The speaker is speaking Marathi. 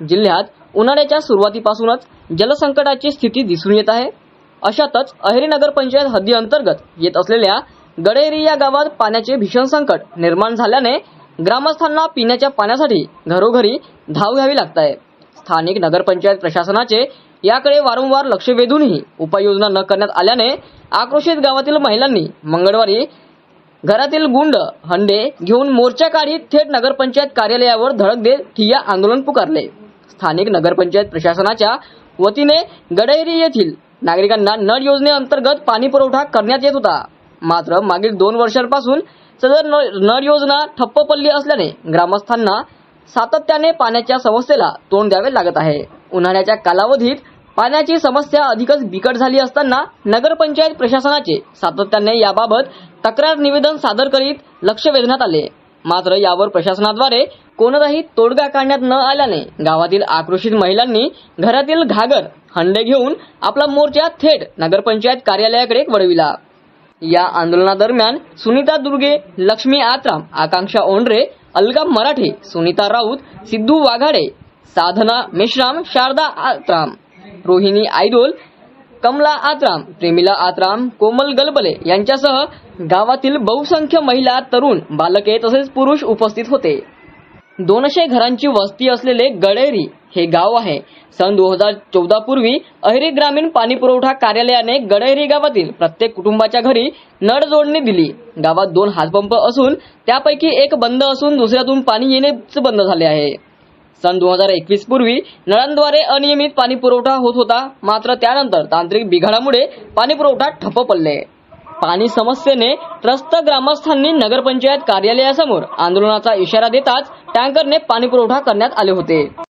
जिल्ह्यात उन्हाळ्याच्या सुरुवातीपासूनच जलसंकटाची स्थिती दिसून येत आहे. अशातच अहेरी नगर पंचायत हद्दी अंतर्गत येत असलेल्या गडेरी या गावात पाण्याचे भीषण संकट निर्माण झाल्याने ग्रामस्थांना पिण्याच्या पाण्यासाठी घरोघरी धाव घ्यावी लागत आहे. स्थानिक नगरपंचायत प्रशासनाचे याकडे वारंवार लक्ष वेधूनही उपाययोजना न करण्यात आल्याने आक्रोशित गावातील महिलांनी मंगळवारी घरातील गुंड हंडे घेऊन मोर्चा काढीत थेट नगरपंचायत कार्यालयावर धडक देत ठिय्या आंदोलन पुकारले. स्थानिक नगरपंचायत प्रशासनाच्या वतीने गडैरी येथील नागरिकांना नळ योजनेअंतर्गत पाणी पुरवठा करण्यात येत होता. मात्र मागील दोन वर्षांपासून सदर नळ नळ योजना ठप्प पडली असल्याने ग्रामस्थांना सातत्याने पाण्याच्या समस्येला तोंड द्यावे लागत आहे. उन्हाळ्याच्या कालावधीत पाण्याची समस्या अधिकच बिकट झाली असताना नगरपंचायत प्रशासनाचे सातत्याने याबाबत तक्रार निवेदन सादर करीत लक्ष वेधण्यात आले. मात्र यावर प्रशासनाद्वारे कोणताही तोडगा काढण्यात न आल्याने गावातील आक्रोशित महिलांनी घरातील घागर हंडे घेऊन आपला मोर्चा थेट नगरपंचायत कार्यालयाकडे वळविला. या आंदोलनादरम्यान सुनीता दुर्गे लक्ष्मी आत्राम आकांक्षा ओंडरे अलका मराठे सुनीता राऊत सिद्धू वाघाडे साधना मेश्राम शारदा आत्राम रोहिणी आयडोल कमला आत्राम प्रेमिला आत्राम कोमल गलबले यांच्यासह गावातील बहुसंख्य महिला तरुण बालके तसेच पुरुष उपस्थित होते. दोनशे घरांची वस्ती असलेले गडेरी हे गाव आहे. सन दोन हजार चौदा पूर्वी अहिरी ग्रामीण पाणी पुरवठा कार्यालयाने गडेरी गावातील प्रत्येक कुटुंबाच्या घरी नळ जोडणी दिली. गावात दोन हातपंप असून त्यापैकी एक बंद असून दुसऱ्यातून पाणी येणेच बंद झाले आहे. सन दोन हजार एकवीस पूर्वी नळांद्वारे अनियमित पाणी पुरवठा होत होता. मात्र त्यानंतर तांत्रिक बिघाडामुळे पाणी पुरवठा ठप्प पडले. पाणी समस्येने त्रस्त ग्रामस्थांनी नगरपंचायत कार्यालयासमोर आंदोलनाचा इशारा देताच टँकरने पाणी पुरवठा करण्यात आले होते.